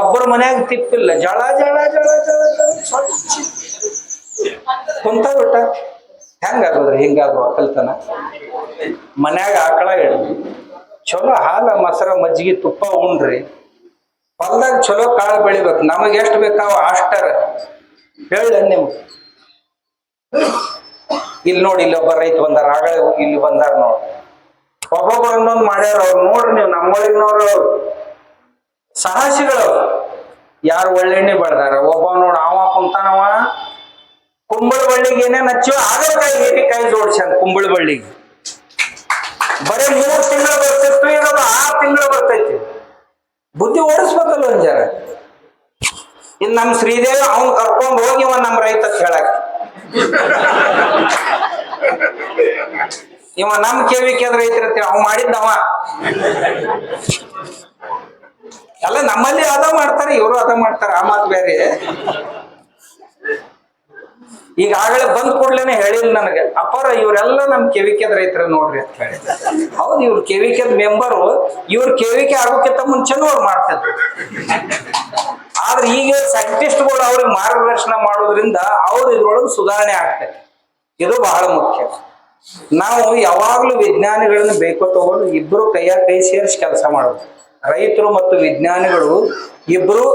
ಒಬ್ಬರ ಮನ್ಯಾಗ ತಿಪ್ಪಿಲ್ಲ. ಜಳ ಜಳ ಜಳ ಜಳ ಜಳ ಸ್ವಚ್ಛ ಕುಂತ ಬಿಟ್ಟ. ಹೆಂಗಾಗೋದ್ರಿ ಹಿಂಗಾದ್ರು ಒಕ್ಕಲ್ತನ ಮನ್ಯಾಗ ಆಕಳ ಇಡ್ರಿ ಚಲೋ ಹಾಲ, ಮೊಸರ, ಮಜ್ಜಿಗೆ, ತುಪ್ಪ, ಉಂಡ್ರಿ. ಹೊಲ್ದಾಗ ಚಲೋ ಕಾಳು ಬೆಳಿಬೇಕು. ನಮಗೆ ಎಷ್ಟು ಬೇಕಾವ ಅಷ್ಟರ. ಹೇಳ ನೀವು ಇಲ್ಲಿ ನೋಡಿ, ಇಲ್ಲಿ ಒಬ್ಬ ರೈತ ಬಂದಾರ. ಆಗಳೇ ಇಲ್ಲಿ ಬಂದಾರ ನೋಡಿ. ಒಬ್ಬೊಬ್ಬರು ಒಂದೊಂದು ಮಾಡ್ಯಾರ ಅವ್ರು. ನೋಡ್ರಿ ನೀವು ನಮ್ಮೊಳಗಿನವ್ರು ಸಾಹಸಿಗಳು. ಯಾರು ಒಳ್ಳೆಣ್ಣೆ ಬೆಳ್ದಾರ ಒಬ್ಬ ನೋಡ, ಅವ ಕುಂತಾನವ. ಕುಂಬಳ ಬಳ್ಳಿಗೆ ಏನೇನ್ ಹಚ್ಚಿವ ಏಟಿ ಕೈ ಜೋಡಿಸ ಕುಂಬಳ ಬಳ್ಳಿಗೆ. ಬರೀ ಮೂರ್ ತಿಂಗಳು ಬರ್ತಿತ್ತು ಈಗ ಅದು ಆರು ತಿಂಗಳು ಬರ್ತೈತಿ. ಬುದ್ಧಿ ಓಡಿಸ್ಬೇಕಲ್ಲ ಒಂದ್ ಜನ ಇನ್ ನಮ್ ಶ್ರೀದೇವಿ ಅವ್ನ್ ಕರ್ಕೊಂಡ್ ಹೋಗಿ ಇವ ನಮ್ ರೈತ ಹೇಳಕ್ ಇವ ನಮ್ ಕೇವಿ ಕೇದ್ರ ರೈತರ ಅವ್ ಮಾಡಿದ್ದವ. ಎಲ್ಲ ನಮ್ಮಲ್ಲಿ ಅದ ಮಾಡ್ತಾರೆ, ಇವರು ಅದ ಮಾಡ್ತಾರೆ, ಆ ಮಾತು ಬೇರೆ. ಈಗ ಆಗಲೇ ಬಂದ್ ಕೂಡ್ಲೇನೆ ಹೇಳಿಲ್ಲ ನನಗೆ. ಅಪಾರ, ಇವರೆಲ್ಲ ನಮ್ ಕೆವಿಕೆದ ರೈತರ ನೋಡ್ರಿ ಅಂತ ಹೇಳಿ. ಹೌದು, ಇವ್ರ ಕೆವಿಕೆದ ಮೆಂಬರು ಇವ್ರ ಕೆವಿಕೆ ಆಗೋಕ್ಕಿಂತ ಮುಂಚೆನೂ ಅವ್ರು ಮಾಡ್ತಿದ್ರು. ಆದ್ರೆ ಈಗ ಸೈಂಟಿಸ್ಟ್ಗಳು ಅವ್ರಿಗೆ ಮಾರ್ಗದರ್ಶನ ಮಾಡೋದ್ರಿಂದ ಅವ್ರ ಇದ್ರೊಳಗೆ ಸುಧಾರಣೆ ಆಗ್ತದೆ. ಇದು ಬಹಳ ಮುಖ್ಯ. ನಾವು ಯಾವಾಗ್ಲೂ ವಿಜ್ಞಾನಿಗಳನ್ನ ಬೇಕೋ ತಗೊಂಡು ಇಬ್ರು ಕೈಯ ಕೈ ಸೇರಿಸಿ ಕೆಲಸ ಮಾಡೋದು. ರೈತರು ಮತ್ತು ವಿಜ್ಞಾನಿಗಳು ಇಬ್ರು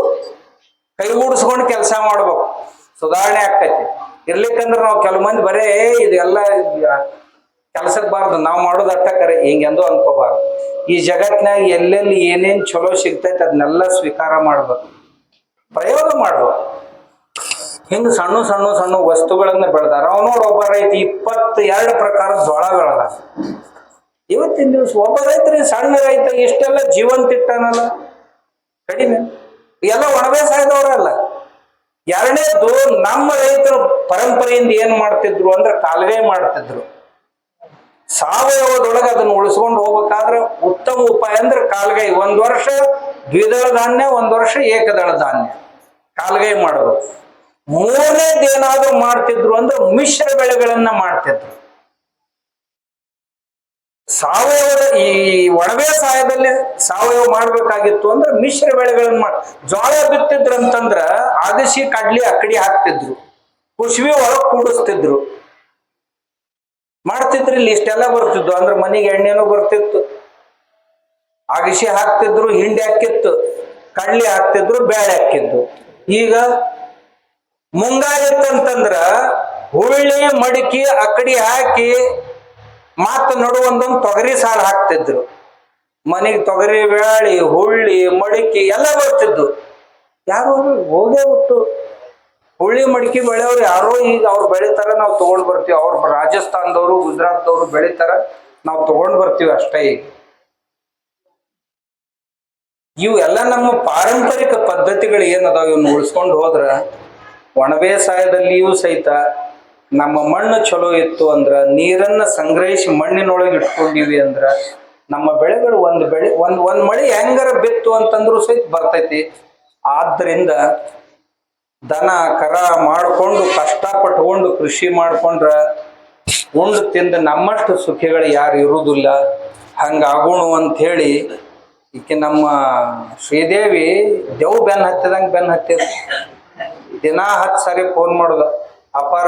ಕೈಗೂಡಿಸ್ಕೊಂಡು ಕೆಲಸ ಮಾಡ್ಬೇಕು. ಸುಧಾರಣೆ ಆಗ್ತೈತಿ. ಇರ್ಲಿಕ್ಕಂದ್ರೆ ನಾವು ಕೆಲವು ಮಂದಿ ಬರೇ ಇದೆಲ್ಲ ಕೆಲಸಕ್ಕೆ ಬಾರ್ದು, ನಾವು ಮಾಡೋದು ಅರ್ಥ ಕರೆ. ಹಿಂಗೆಂದು ಅನ್ಕೋಬಾರ್ದು. ಈ ಜಗತ್ನಾಗ ಎಲ್ಲೆಲ್ಲಿ ಏನೇನು ಚಲೋ ಸಿಗ್ತೈತೆ ಅದನ್ನೆಲ್ಲ ಸ್ವೀಕಾರ ಮಾಡ್ಬೇಕು. ಪ್ರಯೋಗ ಮಾಡ್ಬೇಕು. ಹಿಂಗೆ ಸಣ್ಣ ಸಣ್ಣ ಸಣ್ಣ ವಸ್ತುಗಳನ್ನ ಬೆಳೆದಾರ. ಅವನೋಡ್ ಒಬ್ಬ ರೈತ ಇಪ್ಪತ್ತೆರಡು ಪ್ರಕಾರದ ಜೋಳ ಬೆಳೆದ ಇವತ್ತಿನ ದಿವಸ ಒಬ್ಬ ರೈತರ ಸಣ್ಣ ರೈತ ಇಷ್ಟೆಲ್ಲ ಜೀವಂತ ಇಟ್ಟಾನಲ್ಲ ಕಡಿಮೆ. ಎಲ್ಲ ಒಣಬೇಸಾಯದವರಲ್ಲ ಎರಡನೇದು ನಮ್ಮ ರೈತರು ಪರಂಪರೆಯಿಂದ ಏನ್ ಮಾಡ್ತಿದ್ರು ಅಂದ್ರೆ ಕಾಲುವೆ ಮಾಡ್ತಿದ್ರು. ಸಾವಯವದೊಳಗೆ ಅದನ್ನು ಉಳಿಸ್ಕೊಂಡು ಹೋಗ್ಬೇಕಾದ್ರೆ ಉತ್ತಮ ಉಪಾಯ ಅಂದ್ರೆ ಕಾಲ್ಗೈ ಒಂದ್ ವರ್ಷ ದ್ವಿದಳ ಧಾನ್ಯ, ಒಂದ್ ವರ್ಷ ಏಕದಳ ಧಾನ್ಯ. ಕಾಲ್ಗೈ ಮಾಡಬೇಕು. ಮೂರನೇದೇನಾದ್ರೂ ಮಾಡ್ತಿದ್ರು ಅಂದ್ರೆ ಮಿಶ್ರ ಬೆಳೆಗಳನ್ನ ಮಾಡ್ತಿದ್ರು. ಸಾವಯವದ ಈ ಒಣವೆ ಸಹಾಯದಲ್ಲಿ ಸಾವಯವ ಮಾಡ್ಬೇಕಾಗಿತ್ತು ಅಂದ್ರೆ ಮಿಶ್ರ ಬೆಳೆಗಳನ್ನ ಮಾಡಿ ಜೋಳ ಬಿತ್ತಿದ್ರು ಅಂತಂದ್ರ ಅಗಸಿ ಕಡ್ಲಿ ಅಕ್ಕಡಿ ಹಾಕ್ತಿದ್ರು. ಕುಶ್ವಿ ಒಳಗ್ ಕೂಡಿಸ್ತಿದ್ರು. ಮಾಡ್ತಿದ್ರು ಇಲ್ಲಿ ಇಷ್ಟೆಲ್ಲ ಬರ್ತಿದ್ವು. ಅಂದ್ರೆ ಮನೆಗೆ ಎಣ್ಣೆನೂ ಬರ್ತಿತ್ತು. ಅಗಸಿ ಹಾಕ್ತಿದ್ರು, ಹಿಂಡಿ ಹಾಕಿತ್ತು ಕಡ್ಲಿ ಹಾಕ್ತಿದ್ರು ಬೇಳೆ ಹಾಕಿದ್ದು ಈಗ ಮುಂಗಾರಿತ್ತಂತಂದ್ರ ಹುಳ್ಳಿ ಮಡಿಕೆ, ಅಕ್ಕಡಿ ಹಾಕಿ ಮತ್ತ ನಡು ಒಂದೊಂದು ತೊಗರಿ ಸಾಲು ಹಾಕ್ತಿದ್ರು. ಮನೆಗೆ ತೊಗರಿ ಬೇಳಿ ಹುಳ್ಳಿ, ಮಡಿಕೆ ಎಲ್ಲ ಬರ್ತಿದ್ದು ಯಾರು ಹೋಗೇ ಬಿಟ್ಟು ಹುಳ್ಳಿ, ಮಡಿಕೆ ಬೆಳೆಯವ್ರು ಯಾರೋ ಈಗ ಅವ್ರು ಬೆಳಿತಾರ ನಾವು ತಗೊಂಡ್ ಬರ್ತೀವಿ. ಅವ್ರು ರಾಜಸ್ಥಾನದವರು, ಗುಜರಾತ್ದವರು ಬೆಳಿತಾರ, ನಾವು ತಗೊಂಡ್ ಬರ್ತೀವಿ ಅಷ್ಟೇ ಈಗ. ಇವೆಲ್ಲ ನಮ್ಮ ಪಾರಂಪರಿಕ ಪದ್ಧತಿಗಳು ಏನದಾವ ಇವನ್ನ ಉಳಿಸ್ಕೊಂಡು ಹೋದ್ರ ಒಣ ಬೇಸಾಯದಲ್ಲಿಯೂ ಸಹಿತ ನಮ್ಮ ಮಣ್ಣು ಚಲೋ ಇತ್ತು ಅಂದ್ರ ನೀರನ್ನ ಸಂಗ್ರಹಿಸಿ ಮಣ್ಣಿನೊಳಗೆ ಇಟ್ಕೊಂಡಿವಿ ಅಂದ್ರ ನಮ್ಮ ಬೆಳೆಗಳು ಒಂದು ಬೆಳೆ, ಒಂದ್ ಒಂದ್ ಮಳೆ ಹೆಂಗಾರ ಬಿತ್ತು ಅಂತಂದ್ರು ಸಹಿತ ಬರ್ತೈತಿ. ಆದ್ದರಿಂದ ದನ, ಕರ ಮಾಡಿಕೊಂಡು ಕಷ್ಟಪಟ್ಕೊಂಡು ಕೃಷಿ ಮಾಡ್ಕೊಂಡ್ರ ಉಂಡು ತಿಂದ ನಮ್ಮಷ್ಟು ಸುಖಿಗಳು ಯಾರು ಇರುವುದಿಲ್ಲ ಹಂಗಾಗೋಣ ಅಂತ ಹೇಳಿ ಈಕೆ ನಮ್ಮ ಶ್ರೀದೇವಿ ದೇವ್ ಬೆನ್ ಹತ್ತಿದಂಗೆ ಬೆನ್ ಹತ್ತಿದ. ದಿನ ಹತ್ತು ಸಾರಿ ಫೋನ್ ಮಾಡೋದು. ಅಪಾರ,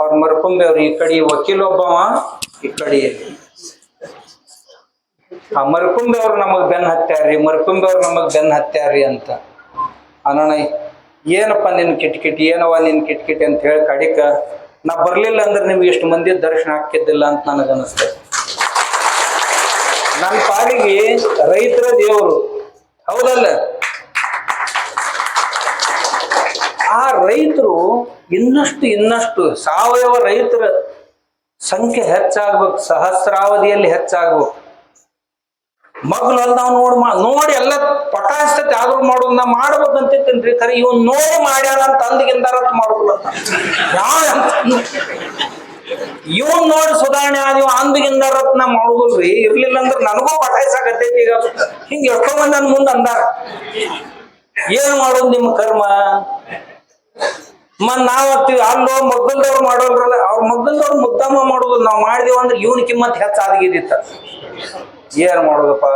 ಅವ್ರ ಮರ್ಕೊಂಬೆ ಅವ್ರು, ಈ ಕಡೆ ವಕೀಲ್ ಒಬ್ಬವ, ಈ ಕಡೆ ಆ ಮರ್ಕೊಂಬೆ ಅವ್ರು ನಮಗ್ ಬೆನ್ ಹತ್ಯಾರ್ರಿ, ಮರ್ಕೊಂಬೆ ಅವ್ರು ನಮಗ್ ಬೆನ್ ಹತ್ಯಾರ್ರಿ ಅಂತ. ಅನ್ನೋಣ ಏನಪ್ಪ ನಿನ್ ಕಿಟ್ಕಿಟಿ ಏನವ ನಿನ್ ಕಿಟ್ಕಿಟಿ ಅಂತ ಹೇಳಿ ಕಡಿಕ, ನಾ ಬರ್ಲಿಲ್ಲ ಅಂದ್ರೆ ನಿಮ್ಗೆ ಇಷ್ಟು ಮಂದಿ ದರ್ಶನ ಹಾಕಿದ್ದಿಲ್ಲ ಅಂತ ನನಗೆ ಅನಿಸ್ತದೆ ನನ್ನ ಪಾಡಿಗೆ ರೈತರ ದೇವರು, ಹೌದಲ್ಲ? ಆ ರೈತರು ಇನ್ನಷ್ಟು ಇನ್ನಷ್ಟು ಸಾವಯವ ರೈತರ ಸಂಖ್ಯೆ ಹೆಚ್ಚಾಗ್ಬೇಕು, ಸಹಸ್ರಾವಧಿಯಲ್ಲಿ ಹೆಚ್ಚಾಗ್ಬೇಕು. ಮಗ್ಲು ನಾವು ನೋಡ್ ನೋಡಿ ಎಲ್ಲ ಪಟಾಯಿಸ್ತೈತಿ ಆದ್ರೂ ಮಾಡೋದು ನಾ ಮಾಡ್ಬೇಕಂತೈತೇನ್ರಿ ಖರೆ ಇವನ್ ನೋಡಿ ಮಾಡ್ಯಾರ ಅಂತ ಅಂದಿಗಿಂದಾರ ಮಾಡುದಿಲ್ಲ ಯಾವ ಇವನ್ ನೋಡಿ ಸುಧಾರಣೆ ಆದಿವ ಅಂದಿಗಿಂದ ರತ್ನ ಮಾಡುದಿಲ್ರಿ. ಇರ್ಲಿಲ್ಲ ಅಂದ್ರೆ ನನಗೂ ಪಟಾಯಿಸಾಕತ್ತೈತಿ ಈಗ. ಹಿಂಗ ಎಷ್ಟೋ ಮಂದಿ ನನ್ ಮುಂದೆ ಅಂದಾರ. ಏನ್ ಮಾಡೋದು ನಿಮ್ಮ ಕರ್ಮ? ಮತ್ ನಾವ್ ಅಲ್ಲೋ ಮಗ್ಗಲ್ದವ್ರು ಮಾಡೋಲ್ರಲ್ಲ ಅವ್ರ ಮಗ್ಗಲ್ದವ್ರು ಮುದ್ದಮ್ಮ ಮಾಡೋದು ನಾವ್ ಮಾಡಿದೀವಿ ಅಂದ್ರೆ ಇವನ್ ಕಿಮ್ಮತ್ ಹೆಚ್ಚಾಗಿದ್ದಿತ್ತ ಏನ್ ಮಾಡೋದಪ್ಪ?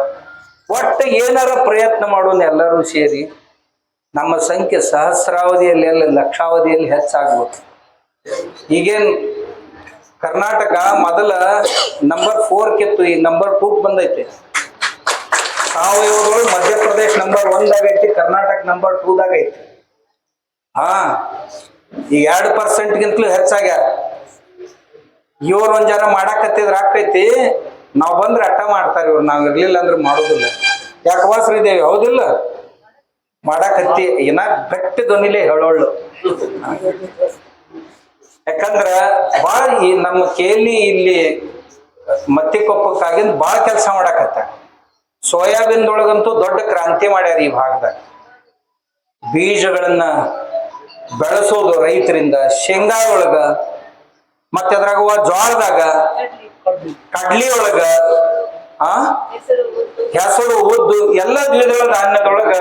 ಒಟ್ಟು ಏನಾರ ಪ್ರಯತ್ನ ಮಾಡೋನ್ ಎಲ್ಲರೂ ಸೇರಿ ನಮ್ಮ ಸಂಖ್ಯೆ ಸಹಸ್ರಾವಧಿಯಲ್ಲಿ ಎಲ್ಲ ಲಕ್ಷಾವಧಿಯಲ್ಲಿ ಹೆಚ್ಚಾಗ್ಬೋದು. ಈಗೇನ್ ಕರ್ನಾಟಕ ಮೊದಲ ನಂಬರ್ ಫೋರ್ ಕಿತ್ತು ಈಗ ನಂಬರ್ ಟೂ ಬಂದೈತಿ. ಸಾವಯವದೊಳಗೆ ಮಧ್ಯಪ್ರದೇಶ ನಂಬರ್ ಒಂದಾಗ ಐತಿ ಕರ್ನಾಟಕ ನಂಬರ್ ಟೂದಾಗ ಐತಿ ಹಾ ಈಗ ಎರಡು ಪರ್ಸೆಂಟ್ಗಿಂತಲೂ ಹೆಚ್ಚಾಗ್ಯಾರ. ಇವ್ರು ಒಂದ್ ಜನ ಮಾಡಾಕತ್ತಿದ್ರ ಆಕೈತಿ, ನಾವ್ ಬಂದ್ರೆ ಅಟ್ಟ ಮಾಡ್ತಾರ ಇವ್ರು, ನಾವ್ ಇರ್ಲಿಲ್ಲ ಅಂದ್ರೆ ಮಾಡೋದಿಲ್ಲ. ಯಾಕೆ ವಾಸ್ರಿದೇವಿ? ಹೌದಿಲ್ಲ. ಮಾಡಾಕತ್ತಿ ಏನ ಗಟ್ಟಿ ಧ್ವನಿಲೇ ಹೇಳೋಳು. ಯಾಕಂದ್ರ ಬಾಳ ಈ ನಮ್ಮ ಕೇಲಿ ಇಲ್ಲಿ ಮತ್ತಿಕೊಪ್ಪಕ್ಕಾಗಿಂದ ಬಾಳ ಕೆಲಸ ಮಾಡಾಕತ್ತ ಸೋಯಾಬೀನ್ದೊಳಗಂತೂ ದೊಡ್ಡ ಕ್ರಾಂತಿ ಮಾಡ್ಯಾರ ಈ ಭಾಗದಾಗ. ಬೀಜಗಳನ್ನ ಬೆಳೆಸೋದು ರೈತರಿಂದ ಶೇಂಗಾದೊಳಗ, ಮತ್ತೆ ಅದ್ರಾಗ ಜ್ವಾಳದಾಗ ಕಡ್ಲಿ ಒಳಗ ಆ? ಹೆಸರು, ಉದ್ದು, ಎಲ್ಲ ದ್ವಿದಳ ಧಾನ್ಯದೊಳಗ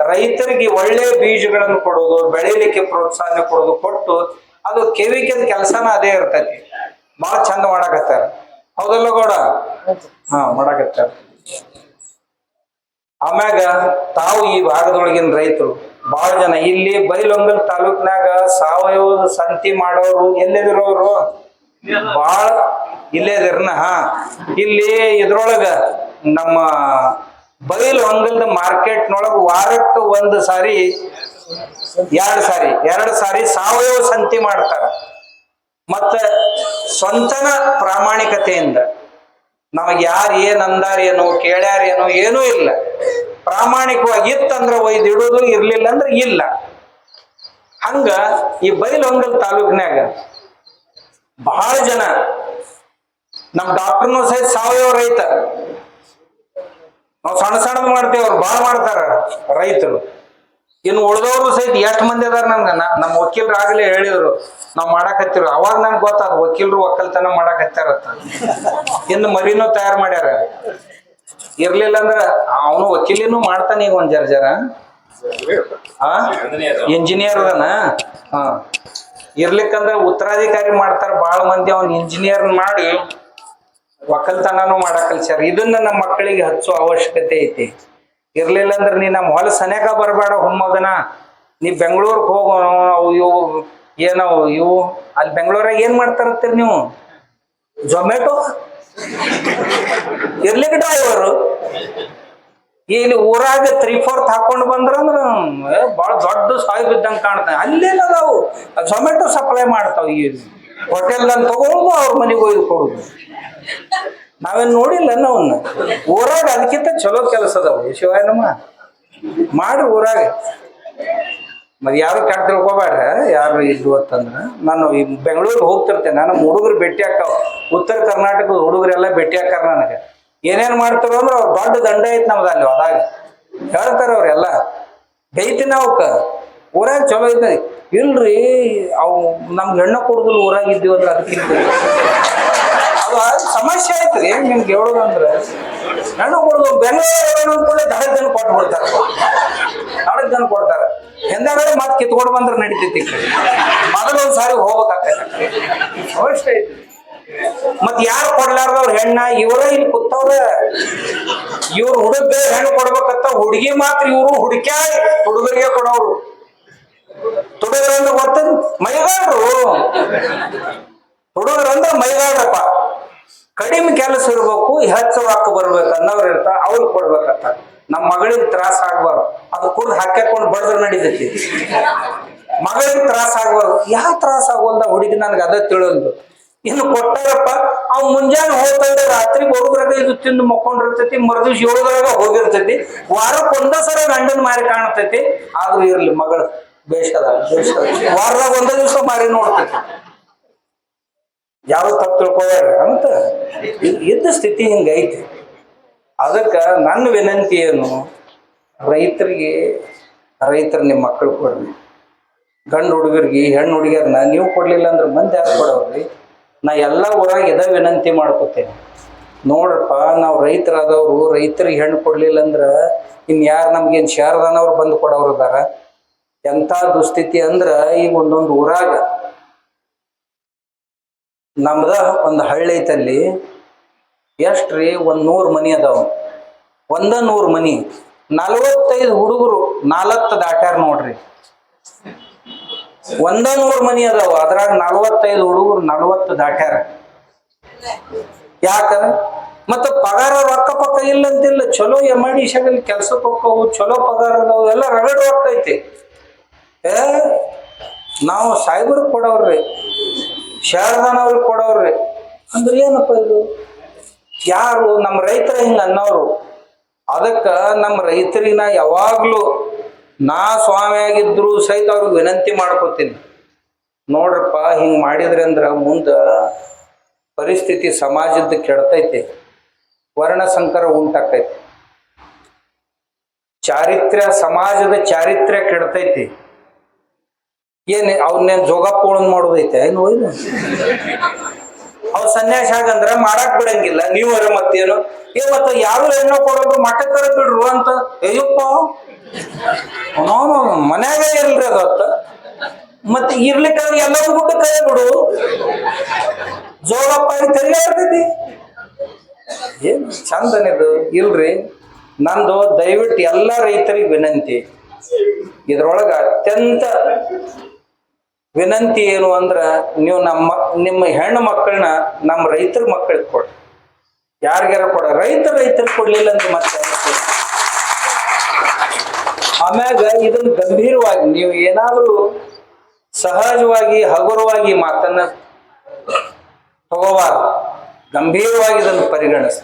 ರೈತರಿಗೆ ಒಳ್ಳೆ ಬೀಜಗಳನ್ನು ಕೊಡೋದು ಬೆಳಿಲಿಕ್ಕೆ ಪ್ರೋತ್ಸಾಹ ಕೊಡೋದು ಕೊಟ್ಟು ಅದು ಕೆವಿಕೆದ ಕೆಲಸನ ಅದೇ ಇರ್ತೈತಿ. ಬಹಳ ಚಂದ ಮಾಡಾಕತ್ತಾರ. ಹೌದಲ್ಲ ಗೌಡ? ಹಾ, ಮಾಡಾಕತ್ತಾರ. ಆಮ್ಯಾಗ ತಾವು ಈ ಭಾಗದೊಳಗಿನ ರೈತರು ಬಹಳ ಜನ. ಇಲ್ಲಿ ಬೈಲೊಂಗಲ್ ತಾಲೂಕ್ನಾಗ ಸಾವಯವ ಸಂತಿ ಮಾಡೋರು ಎಲ್ಲೆದಿರೋರು ಬಹಳ ಇಲ್ಲೇದಿರ್ನ ಹಾ. ಇಲ್ಲಿ ಇದ್ರೊಳಗ ನಮ್ಮ ಬೈಲ್ ಹೊಂಗಲ್ದ ಮಾರ್ಕೆಟ್ನೊಳಗ ವಾರಕ್ಕೆ ಒಂದು ಸಾರಿ, ಎರಡು ಸಾರಿ ಎರಡು ಸಾರಿ ಸಾವಯವ ಸಂತಿ ಮಾಡ್ತಾರ. ಮತ್ತ ಸ್ವಂತನ ಪ್ರಾಮಾಣಿಕತೆಯಿಂದ. ನಮಗೆ ಯಾರು ಏನ್ ಅಂದಾರೇನು ಕೇಳ್ಯಾರೇನು ಏನೂ ಇಲ್ಲ. ಪ್ರಾಮಾಣಿಕವಾಗಿ ಇತ್ತಂದ್ರೆ ಒಯ್ದು ಇಡೋದು ಇರ್ಲಿಲ್ಲ ಅಂದ್ರೆ ಇಲ್ಲ. ಹಂಗ ಈ ಬೈಲೊಂಗಲ್ ತಾಲೂಕಿನಾಗ ಬಹಳ ಜನ ನಮ್ ಡಾಕ್ಟರ್ನು ಸಹಿತ ಸಾವಯವ ರೈತ. ನಾವು ಸಣ್ಣ ಸಣ್ಣದ್ ಮಾಡ್ತೇವೆ, ಅವ್ರು ಭಾಳ ಮಾಡ್ತಾರ ರೈತರು. ಇನ್ನು ಉಳ್ದವ್ರು ಸಹಿತ ಎಷ್ಟು ಮಂದಿ ಅದಾರ ನಂಗೆ? ನಮ್ಮ ವಕೀಲರು ಹೇಳಿದರು ಹೇಳಿದ್ರು, ನಾವ್ ಮಾಡಾಕತ್ತಿರು ಅವಾಗ ನಂಗೆ ಗೊತ್ತಾದ ವಕೀಲರು ಒಕ್ಕಲ್ತನ ಮಾಡಾಕತ್ತಾರತ್ತ ಇನ್ನು ಮರಿನೂ ತಯಾರು ಮಾಡ್ಯಾರ. ಇರ್ಲಿಲ್ಲ ಅಂದ್ರ ಅವನು ವಕೀಲಿನೂ ಮಾಡ್ತಾನೆ ಈಗ ಒಂದ್ ಜರ ಜರ ಆ? ಇಂಜಿನಿಯರ್ ಅದನ? ಹಾ. ಇರ್ಲಿಕ್ಕಂದ್ರ ಉತ್ತರಾಧಿಕಾರಿ ಮಾಡ್ತಾರ ಬಾಳ ಮಂದಿ, ಅವ್ನ ಇಂಜಿನಿಯರ್ ಮಾಡಿ ಒಕ್ಕಲ್ತನೂ ಮಾಡಕಲ್ ಕಲ್ಸ್ಯಾರ ಇದನ್ನ ನಮ್ಮ ಮಕ್ಕಳಿಗೆ ಹಚ್ಚೋ ಅವಶ್ಯಕತೆ ಐತಿ. ಇರ್ಲಿಲ್ಲ ಅಂದ್ರೆ ನೀ ನಮ್ಮ ಹೊಲ ಸನೇಕ ಬರಬೇಡ ಹೊಮ್ಮಗನ ನೀ ಬೆಂಗಳೂರಿಗೆ ಹೋಗೋ, ಅವು ಇವು ಏನೋ ಇವು. ಅಲ್ಲಿ ಬೆಂಗಳೂರಾಗ ಏನ್ ಮಾಡ್ತಾರತ್ತೀರಿ ನೀವು? ಜೊಮ್ಯಾಟೊ ಇರ್ಲಿಕ್ಕೆ ಡ್ರೈವರ್ ಇಲ್ಲಿ ಊರಾಗ ತ್ರೀ ಫೋರ್ತ್ ಹಾಕೊಂಡು ಬಂದ್ರಂದ್ರ ಬಹಳ ದೊಡ್ಡ ಸಾಯಿ ಬಿದ್ದಂಗೆ ಕಾಣ್ತಾನೆ. ಅಲ್ಲೆಲ್ಲ ಅದಾವು. ಝೊಮ್ಯಾಟೊ ಸಪ್ಲೈ ಮಾಡ್ತಾವ ಈ ಹೋಟೆಲ್ ಅಂತ ತಗೊಂಡು ಅವ್ರ ಮನೆಗೆ ಒಯ್ದು ಕೊಡುದು. ನಾವೇನ್ ನೋಡಿಲ್ಲ ಅವನ್ನ ಊರಾಗ ಅದಕ್ಕಿಂತ ಚಲೋ ಕೆಲಸ ಅದಾವು. ಶಿವಾಯನಮ್ಮ ಮಾಡ್ರಿ ಊರಾಗ. ಮತ್ತೆ ಯಾರು ಕೆಟ್ಟ ತಿಳ್ಕೊಬೇಡ್ರ, ಯಾರು ಇದ್ರು ಅಂತಂದ್ರ ನಾನು ಈ ಬೆಂಗಳೂರಿಗೆ ಹೋಗ್ತಿರ್ತೇನೆ, ನಾನು ಹುಡುಗರು ಭೇಟಿ ಆಗ್ತಾವ. ಉತ್ತರ ಕರ್ನಾಟಕದ ಹುಡುಗರೆಲ್ಲ ಭೇಟಿ ಹಾಕಾರ ನನಗೆ. ಏನೇನು ಮಾಡ್ತಾರೋ ಅಂದ್ರೆ ಅವ್ರು ದೊಡ್ಡ ದಂಡ ಐತಿ ನಮ್ದು ಅಲ್ಲಿ ಅದಾಗ ಹೇಳ್ತಾರ ಅವ್ರೆಲ್ಲ ಬೈತೀನಿ ಅವಕ್ಕ. ಊರಾಗ ಚಲೋ ಐತೆ. ಇಲ್ರಿ, ಅವು ನಮ್ಗೆ ಹೆಣ್ಣ ಕೊಡುದಿಲ್ಲ ಊರಾಗ ಇದ್ದೀವಿ ಅಂದ್ರೆ ಅದಕ್ಕಿಂತ ಅದು ಸಮಸ್ಯೆ ಐತ್ರಿ ನಿಮ್ಗೆ ಹೇಳೋದಂದ್ರೆ ಹೆಣ್ಣು ಕೊಡುದು ಬೆಂಗಳೂರು ಜನ ಕೊಟ್ಟು ಬಿಡ್ತಾರೆ ದಡಕ್ ಜನ ಕೊಡ್ತಾರ. ಹಿಂದಾಗಡೆ ಮತ್ತೆ ಕಿತ್ಕೊಂಡು ಬಂದ್ರೆ ನಡೀತೈತಿ ಮೊದಲು ಒಂದ್ ಸಾರಿ ಹೋಗ್ಬೇಕಾಗ್ತೈತಿ ಅವಶ್ಯ ಐತಿ. ಮತ್ ಯಾರು ಕೊಡ್ಲಾರ್ದವ್ರ ಹೆಣ್ಣ ಇವರ ಇಲ್ಲಿ ಕೂತವ್ರ ಇವ್ರು ಹುಡುಗ ಹೆಣ್ಣು ಕೊಡ್ಬೇಕಂತ ಹುಡುಗಿ ಮಾತ್ರ ಇವರು ಹುಡುಕ್ಯಾ ಹುಡುಗರಿಗೆ ಕೊಡೋರು. ಹುಡುಗರಂದ್ರೆ ಗೊತ್ತ ಮೈಗಾಡ್ರು. ಹುಡುಗರಂದ್ರೆ ಮೈಗಾಡ್ರಪ್ಪ. ಕಡಿಮೆ ಕೆಲಸ ಇರ್ಬೇಕು ಹೆಚ್ಚು ರೊಕ್ಕ ಬರ್ಬೇಕು ಅನ್ನೋರು ಇರ್ತಾರ ಅವ್ರು ಕೊಡ್ಬೇಕಂತ. ನಮ್ಮ ಮಗಳಿಗೆ ತ್ರಾಸ ಆಗ್ಬಾರ್ದು. ಅದು ಕುಡ್ದು ಹಾಕ್ಯಾಕೊಂಡು ಬಡದ್ರ ನಡೀತೈತಿ. ಮಗಳಿಗೆ ತ್ರಾಸ ಆಗ್ಬಾರ್ದು. ಯಾವ ತ್ರಾಸ ಆಗೋಲ್ದ ಹುಡುಗಿ ನನ್ಗೆ ಅದ ತಿಳಿದು. ಇನ್ನು ಕೊಟ್ಟಾರಪ್ಪ, ಅವ್ ಮುಂಜಾನೆ ಹೋಗ್ತಂದ್ರೆ ರಾತ್ರಿ ಬರುದ್ರಾಗ ಇದು ತಿಂದು ಮಕ್ಕೊಂಡಿರ್ತೈತಿ ಮರುದಿವ್ಸ ಏಳುದ್ರಾಗ ಹೋಗಿರ್ತೈತಿ. ವಾರಕ್ಕೆ ಒಂದೇ ಸಲ ಗಂಡನ ಮಾರಿ ಕಾಣತೈತಿ. ಆದ್ರೂ ಇರ್ಲಿ ಮಗಳು ಬೇಷದ ವಾರದಾಗ ಒಂದೇ ದಿವಸ ಮಾರಿ ನೋಡ್ತೈತಿ. ಯಾವ ತಪ್ಪು ತಿಳ್ಕೋಬೇಡ ಅಂತ? ಇದ್ದ ಸ್ಥಿತಿ ಹಿಂಗೈತಿ. ಅದಕ್ಕೆ ನನ್ನ ವಿನಂತಿ ಏನು? ರೈತರಿಗೆ, ರೈತರ ನಿಮ್ಮ ಮಕ್ಕಳು ಕೊಡ್ರಿ. ಗಂಡು ಹುಡುಗರಿಗೆ ಹೆಣ್ಣು ಹುಡುಗಿಯರನ್ನ ನೀವು ಕೊಡಲಿಲ್ಲ ಅಂದ್ರೆ ಮಂದಿ ಯಾರು ಕೊಡೋರ್ರಿ ನಾ ಎಲ್ಲ ಊರಾಗ ಇದ ವಿನಂತಿ ಮಾಡ್ಕೋತೇನೆ. ನೋಡ್ರಪ್ಪ, ನಾವು ರೈತರಾದವರು, ರೈತರಿಗೆ ಹೆಣ್ಣು ಕೊಡಲಿಲ್ಲ ಅಂದ್ರೆ ಇನ್ನು ಯಾರು ನಮ್ಗೇನು ಶಾರದಾನವ್ರು ಬಂದು ಕೊಡೋರು ಅದಾರ? ಎಂಥ ದುಸ್ಥಿತಿ ಅಂದ್ರೆ ಈಗ ಒಂದೊಂದು ಊರಾಗ ನಮ್ದ ಒಂದು ಹಳ್ಳಿ ಐತಲ್ಲಿ ಎಷ್ಟ್ರಿ? ಒಂದ್ ನೂರ್ ಮನಿ ಅದಾವ. ಒಂದ ನೂರ್ ಮನಿ. ನಲವತ್ತೈದು ಹುಡುಗರು ನಾಲ್ಕ ದಾಟ್ಯಾರ ನೋಡ್ರಿ. ಒಂದ ನೂರ್ ಮನಿ ಅದಾವ. ಅದ್ರಾಗ ನಲವತ್ತೈದು ಹುಡುಗರು ನಲವತ್ತು ದಾಟ್ಯಾರ. ಯಾಕ? ಮತ್ತ ಪಗಾರ ರೊಕ್ಕ ಪಕ್ಕ ಇಲ್ಲಂತಿಲ್ಲ. ಚಲೋ ಎಂ ಐ ಡಿ ಶಾಲೆಯಲ್ಲಿ ಕೆಲ್ಸಕ್ಕೆ ಹೋಕ್ಕವು ಚಲೋ ಪಗಾರ ಅದಾವು. ಎಲ್ಲ ರಗಡ್ ಐತಿ ಏ, ನಾವು ಸಾಯ್ಬರ್ ಕೊಡವ್ರಿ ಶಾರದಾನವ್ರಿಗೆ ಕೊಡವ್ರಿ ಅಂದ್ರೆ ಏನಪ್ಪ ಇದು? ಯಾರು ನಮ್ಮ ರೈತರ ಹಿಂಗ ಅನ್ನೋರು. ಅದಕ್ಕ ನಮ್ಮ ರೈತರಿನ ಯಾವಾಗ್ಲೂ ನಾ ಸ್ವಾಮಿಯಾಗಿದ್ರು ಸಹಿತ ಅವ್ರಿಗೆ ವಿನಂತಿ ಮಾಡ್ಕೋತೀನಿ. ನೋಡ್ರಪ್ಪ, ಹಿಂಗೆ ಮಾಡಿದ್ರೆ ಅಂದ್ರೆ ಮುಂದೆ ಪರಿಸ್ಥಿತಿ ಸಮಾಜದ ಕೆಡ್ತೈತಿ. ವರ್ಣ ಸಂಕರ ಉಂಟಾಕೈತಿ. ಚಾರಿತ್ರ್ಯ, ಸಮಾಜದ ಚಾರಿತ್ರ್ಯ ಕೆಡ್ತೈತಿ. ಏನು ಅವನ್ನೇನ್ ಜೋಗಪ್ಪ ಉಳನ್ ಮಾಡೋದೈತೆ? ಏನು ಒಯ್ದು ಅವ್ ಸನ್ಯಾಸ ಆಗಂದ್ರ ಮಾಡಕ್ ಬಿಡಂಗಿಲ್ಲ. ನೀವರ ಮತ್ತೇನು ಏ ಮತ್ತ ಯಾರು ಹೆಣ್ಣು ಕೊಡೋದು ಮಠಕ್ಕರ ಬಿಡ್ರು ಅಂತ. ಅಯ್ಯಪ್ಪ ಮನ್ಯಾಗ ಇಲ್ರಿ ಅದತ್ತ ಮತ್ತೆ ಇರ್ಲಿಕ್ಕ ಎಲ್ಲರೂ ಬಿಟ್ಟು ಕೈ ಬಿಡು. ಜೋಗಪ್ಪ ಇರ್ತೈತಿ ಏನ್ ಚಂದನಿದು ಇಲ್ರಿ. ನಂದು ದಯವಿಟ್ಟು ಎಲ್ಲ ರೈತರಿಗೆ ವಿನಂತಿ. ಇದ್ರೊಳಗ ಅತ್ಯಂತ ವಿನಂತಿ ಏನು ಅಂದ್ರ ನೀವು ನಮ್ಮ, ನಿಮ್ಮ ಹೆಣ್ಣು ಮಕ್ಕಳನ್ನ ನಮ್ಮ ರೈತರ ಮಕ್ಕಳಿಗೆ ಕೊಡ್ರಿ. ಯಾರಿಗಾರ ಕೊಡ, ರೈತ ರೈತರು ಕೊಡ್ಲಿಲ್ಲ ಅಂದ್ರೆ ಮತ್ತೆ? ಆಮ್ಯಾಗ ಇದನ್ನ ಗಂಭೀರವಾಗಿ ನೀವು ಏನಾದ್ರೂ ಸಹಜವಾಗಿ, ಹಗುರವಾಗಿ ಮಾತನ್ನ ತಗೋಬಾರ್ದು. ಗಂಭೀರವಾಗಿ ಇದನ್ನು ಪರಿಗಣಿಸಿ.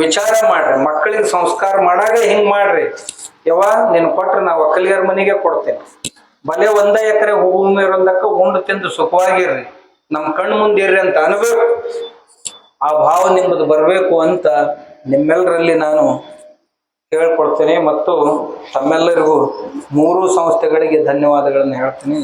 ವಿಚಾರ ಮಾಡ್ರಿ. ಮಕ್ಕಳಿಗೆ ಸಂಸ್ಕಾರ ಮಾಡಾಗ ಹಿಂಗ್ ಮಾಡ್ರಿ. ಯವ್ವ, ನಿನ್ ಕೊಟ್ರೆ ನಾ ಒಕ್ಕಲಿಗರ ಮನೆಗೆ ಕೊಡ್ತೇನೆ. ಬಲೆ ಒಂದ ಎಕರೆ ಹೂವು ಇರೋದಕ್ಕ ಉಂಡು ತಿಂದು ಸುಖವಾಗಿರ್ರಿ. ನಮ್ ಕಣ್ ಮುಂದಿರ್ರಿ ಅಂತ ಅನ್ಬೇಕು. ಆ ಭಾವ ನಿಮ್ಮದು ಬರಬೇಕು ಅಂತ ನಿಮ್ಮೆಲ್ಲರಲ್ಲಿ ನಾನು ಹೇಳ್ಕೊಡ್ತೇನೆ ಮತ್ತು ತಮ್ಮೆಲ್ಲರಿಗೂ ಮೂರು ಸಂಸ್ಥೆಗಳಿಗೆ ಧನ್ಯವಾದಗಳನ್ನು ಹೇಳ್ತೀನಿ.